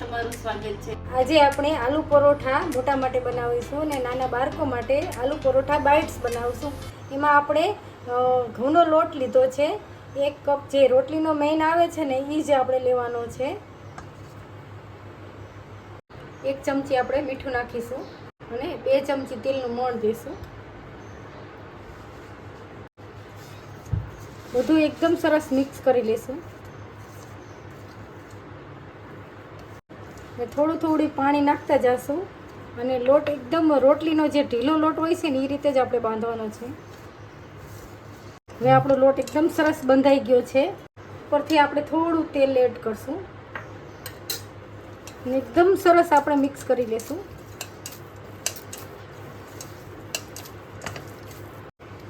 તમારું આજે આપણે આલુ પરોઠા મોટા માટે બનાવીશું અને નાના બાળકો માટે આલુ પરોઠા બાઇટ્સ બનાવીશું. એમાં આપણે ઘઉંનો લોટ લીધો છે. એક કપ જે રોટલીનો મેઇન આવે છે ને એ જ આપણે લેવાનો છે. એક ચમચી આપણે મીઠું નાખીશું અને બે ચમચી તેલનું મોણ દઈશું બધું એકદમ સરસ મિક્સ કરી લઈશું ને થોડું થોડું પાણી નાખતા જશું. અને લોટ એકદમ રોટલીનો જે ઢીલો લોટ હોય છે ને એ રીતે જ આપણે બાંધવાનો છે. હવે આપણો લોટ એકદમ સરસ બંધાઈ ગયો છે. ઉપરથી આપણે થોડું તેલ એડ કરશું. અને એકદમ સરસ આપણે મિક્સ કરી લેશું.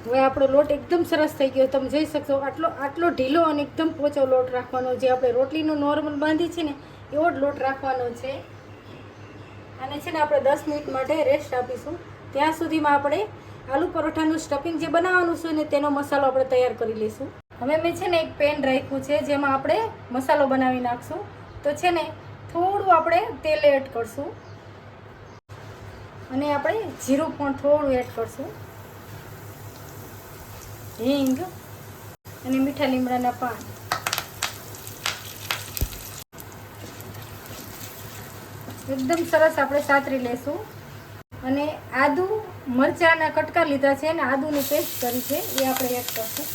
હવે આપણો લોટ એકદમ સરસ થઈ ગયો. તમે જોઈ શકશો આટલો આટલો ઢીલો અને એકદમ પોચો લોટ રાખવાનો. જે આપણે રોટલીનો નોર્મલ બાંધી છે ને એવો જ લોટ રાખવાનો છે. અને છે ને આપણે દસ મિનિટ માટે રેસ્ટ આપીશું. ત્યાં સુધીમાં આપણે આલુ પરોઠાનું સ્ટફિંગ જે બનાવવાનું છે ને તેનો મસાલો આપણે તૈયાર કરી લઈશું. હવે મેં છે ને એક પેન રાખ્યું છે, જેમાં આપણે મસાલો બનાવી નાખશું. તો છે ને થોડું આપણે તેલ એડ કરશું. અને આપણે જીરું પણ થોડું એડ કરશું. હિંગ અને મીઠા લીમડાના પાન. એકદમ સરસ આપણે સાતરી લેશું. અને આદુ મરચાંના કટકા લીધા છે અને આદુની પેસ્ટ કરી છે, એ આપણે એડ કરશું.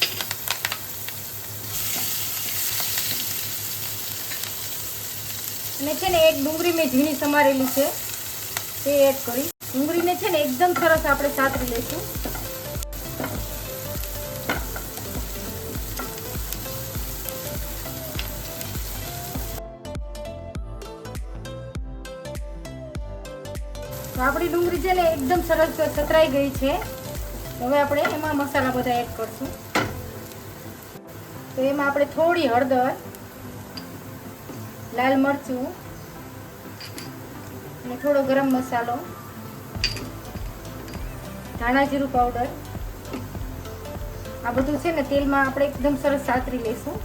અને છે ને એક ડુંગળી મેં ઝીણી સમારેલી છે, તે એડ કરી. ડુંગળીને છે ને એકદમ સરસ આપણે સાતરી લઈશું તો આપણી ડુંગળી છે ને એકદમ સરસ છતરાઈ ગઈ છે. હવે આપણે એમાં મસાલા બધા એડ કરશું. તો એમાં આપણે થોડી હળદર, લાલ મરચું અને થોડો ગરમ મસાલો, ધાણા જીરું પાવડર આ બધું છે ને તેલમાં આપણે એકદમ સરસ સાતરી લઈશું.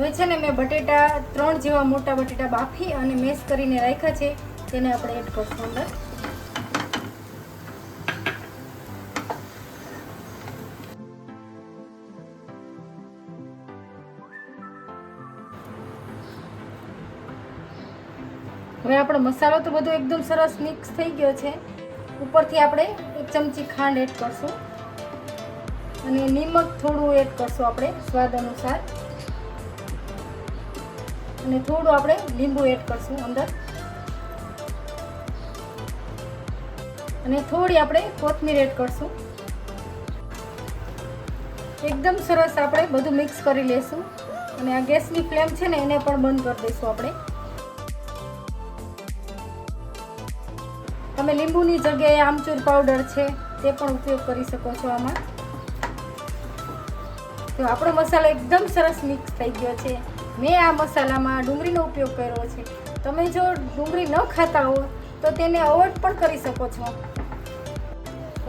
હવે છે ને મેં બટેટા ત્રણ જેવા મોટા બટેટા બાફી અને મેશ કરીને રાખ્યા છે. તેને આપણે એડ કરશું અંદર. હવે આપણો મસાલો તો બધો એકદમ સરસ મિક્સ થઈ ગયો છે. ઉપરથી આપણે એક ચમચી ખાંડ એડ કરશું. અને નિમક થોડું એડ કરશું આપણે, સ્વાદ અનુસાર. અને થોડું આપણે લીંબુ એડ કરશું અંદર. અને થોડી આપણે કોથમીર એડ કરશું. એકદમ સરસ આપણે બધું મિક્સ કરી લેશું. અને આ ગેસની ફ્લેમ છે ને એને પણ બંધ કરી દઈશું આપણે. તમે લીંબુની જગ્યાએ આમચૂર પાવડર છે તે પણ ઉપયોગ કરી શકો છો આમાં. તો આપણો મસાલો એકદમ સરસ મિક્સ થઈ ગયો છે. મેં આ મસાલામાં ડુંગળીનો ઉપયોગ કર્યો છે. તમે જો ડુંગળી ન ખાતા હો, તો તેને અવોઇડ પણ કરી શકો છો.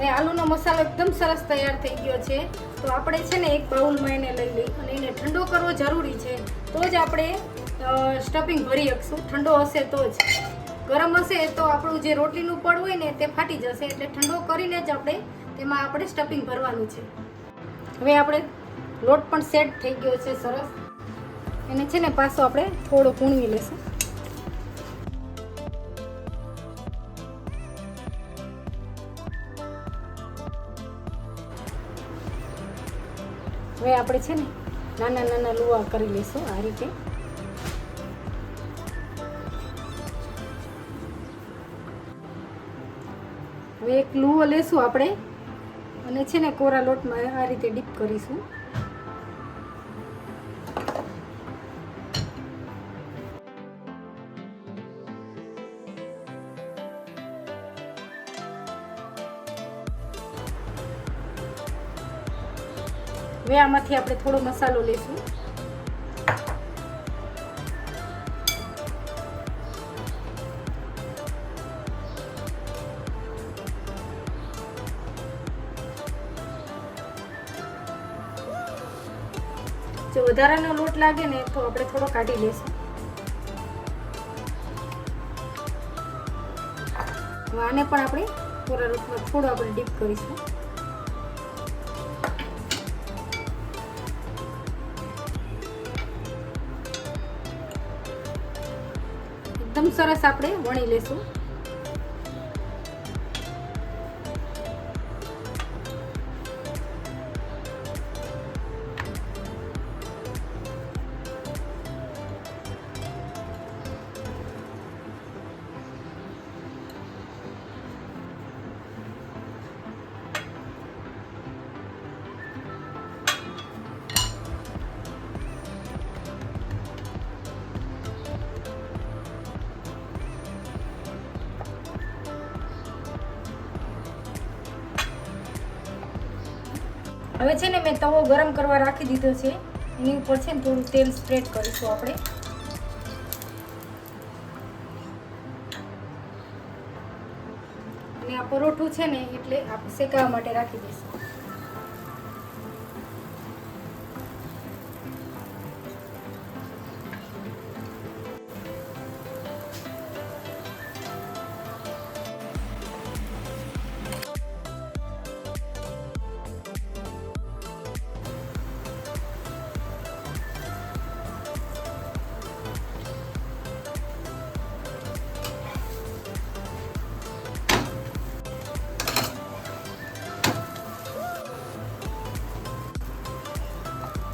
એ આલુનો મસાલો એકદમ સરસ તૈયાર થઈ ગયો છે. તો આપણે છે ને એક બાઉલમાં એને લઈ લઈ અને એને ઠંડો કરવો જરૂરી છે. તો જ આપણે સ્ટફિંગ ભરી શકશું. ઠંડો હશે તો જ. ગરમ હશે તો આપણું જે રોટલીનું પડ હોય ને તે ફાટી જશે. એટલે ઠંડો કરીને જ આપણે તેમાં આપણે સ્ટફિંગ ભરવાનું છે. હવે આપણે લોટ પણ સેટ થઈ ગયો છે સરસ. એને છે ને પાછો આપણે થોડો કૂણવી લેશું. હવે આપણે છે ને નાના નાના લુવા કરી લઈશું આ રીતે. હવે એક લુવો લેશું આપણે. અને છે ને કોરા લોટમાં આ રીતે ડીપ કરીશું. હવે આમાંથી આપણે થોડો મસાલો લઈશું જો વધારાનો લોટ લાગે ને તો આપણે થોડો કાઢી લઈશું આને પણ આપણે થોડા રોટમાં થોડો આપણે ડીપ કરીશું. સરસ આપણે વણી લેશું. હવે છે ને મેં તવો ગરમ કરવા રાખી દીધો છે. એની ઉપર છે ને થોડું તેલ સ્પ્રેડ કરીશું આપણે. અને આ પરોઠું છે ને એટલે આપણે શેકાવા માટે રાખી દઈશું.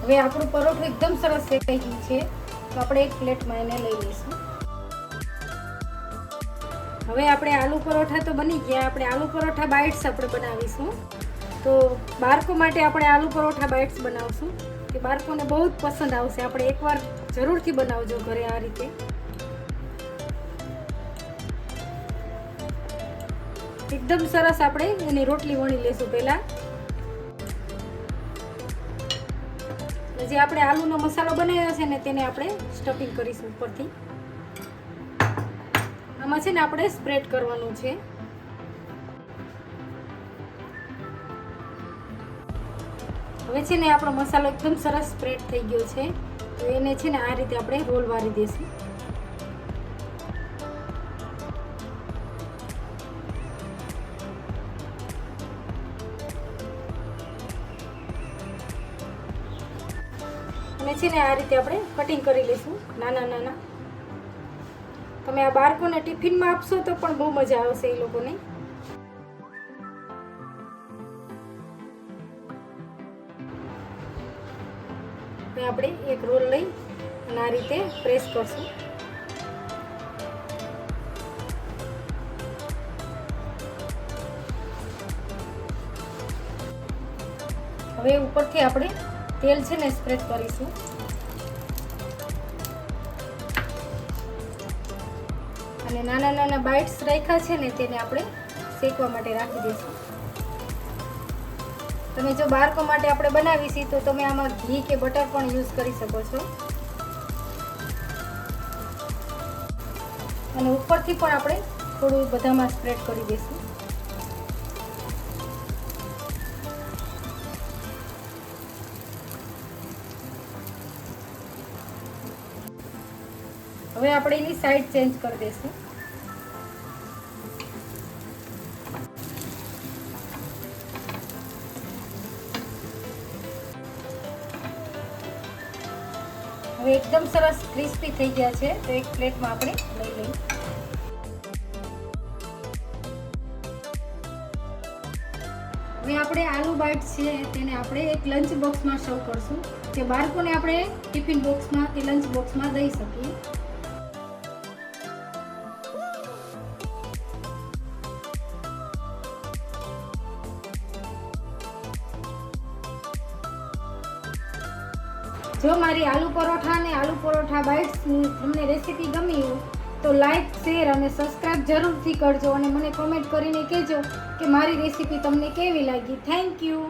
હવે આપણું પરોઠું એકદમ સરસ શેકાઈ ગયું છે. તો આપણે એક પ્લેટમાં એને લઈ લઈશું. હવે આપણે આલુ પરોઠા તો બની ગયા. આપણે આલુ પરોઠા બાઇટ્સ આપણે બનાવીશું. તો બાળકો માટે આપણે આલુ પરોઠા બાઇટ્સ બનાવશું. કે બાળકોને બહુ જ પસંદ આવશે. આપણે એકવાર જરૂરથી બનાવજો ઘરે આ રીતે. એકદમ સરસ આપણે એની રોટલી વણી લેશું પહેલાં. જે આપણે આલુનો મસાલો બનાવ્યો છે ને તેને આપણે સ્ટફિંગ કરીશું ઉપરથી. આમાં છે ને આપણે સ્પ્રેડ કરવાનું છે. હવે છે ને આપણો મસાલો એકદમ સરસ સ્પ્રેડ થઈ ગયો છે. તો એને છે ને આ રીતે આપણે રોલ વાળી દઈશું છે ને આ રીતે આપણે કટિંગ કરી લઈશું. નાના નાના. તમે આ બાળકોને ટિફિનમાં આપશો તો પણ બહુ મજા આવશે એ લોકોને. આપણે એક રોલ લઈ અને આ રીતે પ્રેસ કરશું. હવે ઉપરથી આપણે તેલ છે ને સ્પ્રેડ કરીશું. અને નાના નાના બાઇટ્સ રાખ્યા છે ને તેને આપણે શેકવા માટે રાખી દઈશું. તમે જો બાળકો માટે આપણે બનાવી છીએ તો તમે આમાં ઘી કે બટર પણ યુઝ કરી શકો છો. અને ઉપરથી પણ આપણે થોડું બધામાં સ્પ્રેડ કરી દઈશું. હવે આપણે એની સાઈડ ચેન્જ કરી દઈશું. હવે એકદમ સરસ ક્રિસ્પી થઈ ગયા છે, તો એક પ્લેટમાં આપણે લઈ લઈએ. હવે આપણે આલુ બાઈટ છે, તેને આપણે એક લંચ બોક્સમાં સર્વ કરશું. કે બાળકોને આપણે ટિફિન બોક્સમાં કે લંચ બોક્સમાં દઈ શકીએ. જો મારી આલુ પરોઠા અને આલુ પરોઠા બાઇટ્સની તમને રેસીપી ગમી હોય, તો લાઈક, શેર અને સબસ્ક્રાઇબ જરૂરથી કરજો અને મને કોમેન્ટ કરીને કહેજો કે મારી રેસીપી તમને કેવી લાગી. Thank you.